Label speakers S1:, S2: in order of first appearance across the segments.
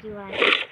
S1: 奇怪。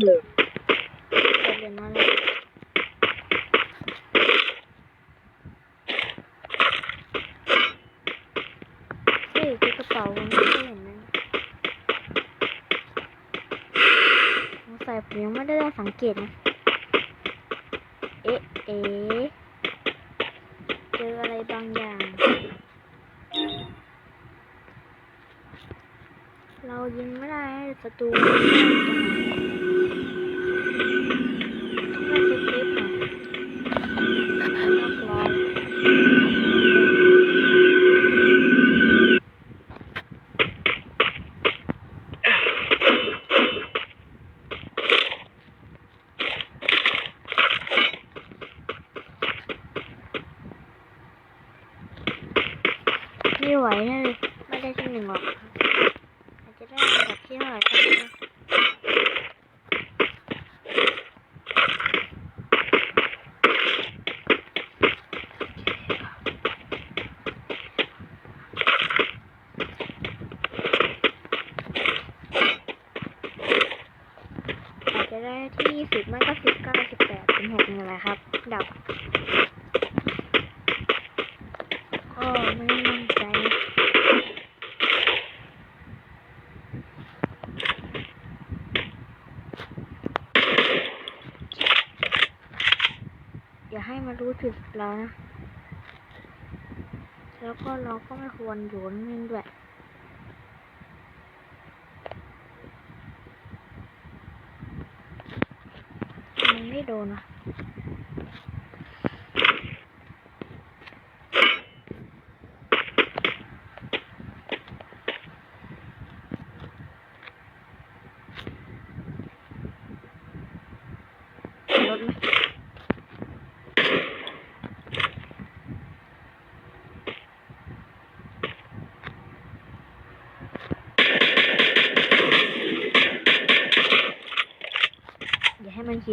S1: เดินมาเลยเฮ้ยคือกระเป๋ามันไม่เห็นนะสงสัยผมยังไม่ได้สังเกตนะเอ๊ะเอ๊ะเจออะไรบางอย่าง เรายิงไม่ได้ศัตรูไม่ได้ต้องเซฟคลิปหน่อยล็อกล้อ ไม่ไหวแน่เลยไม่ได้ที่หนึ่งหรอกอาจจะได้อันดับที่เท่าไหร่ก็ไม่รู้อาจะได้ที่ยี่สิบไม่ก็สิบเก้าสิบแปดสิบหกนี่แหละครับ ดับก็ไม่มั่นใจ อย่าให้มันรู้จุดเรานะ แล้วก็เราก็ไม่ควรอยู่นิ่งด้วยมันไม่โดนอะ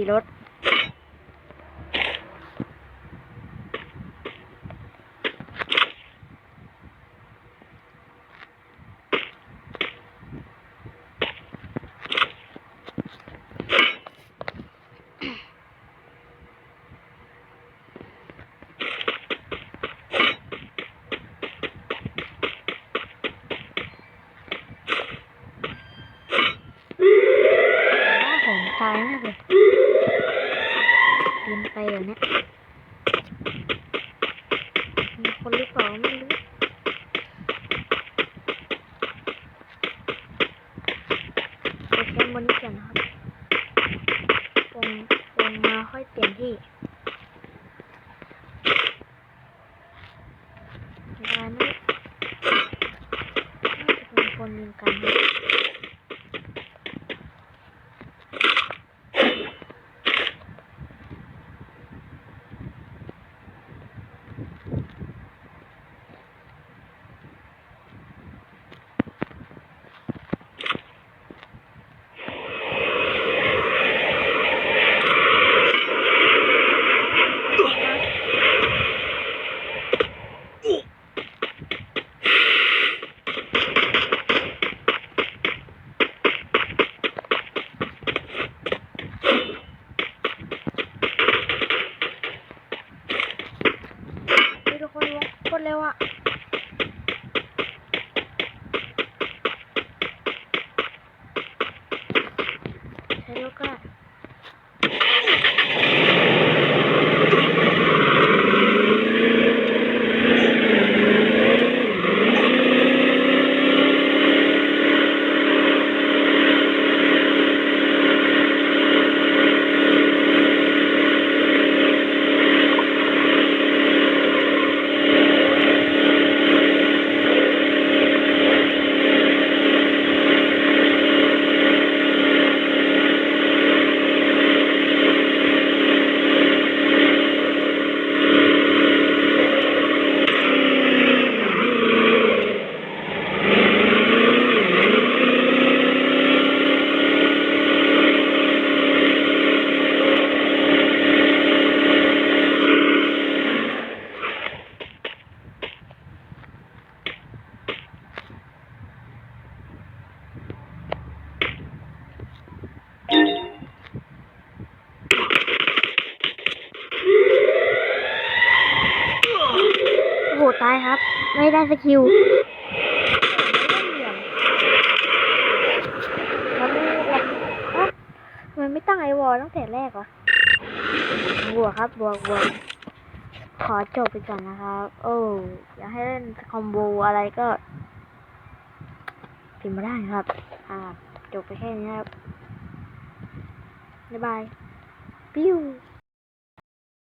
S1: มีรถ time. เลยบินไปเดี๋ยวนี้มีคนหรือเปล่าไม่รู้ไปแคมป์บนนี้ก่อนนะครับลงลงมาค่อยเปลี่ยนที่ได้ไหมน่าจะเป็นคนยิงกันนะ เฮ้ยทุกคนวงโคตรเร็วอะ ใช้ลูกก็ได้โอ้โห ตายครับ ไม่ได้สกิลมันไม่ตั้งไอวอลตั้งแต่แรกวะบวกครับ บวกบวกขอจบไปก่อนนะครับ โอ้อยากให้เล่นคอมโบอะไรก็พิมพ์มาได้ครับ อ่า จบไปแค่นี้ครับ บ๊ายบาย ปิ้ว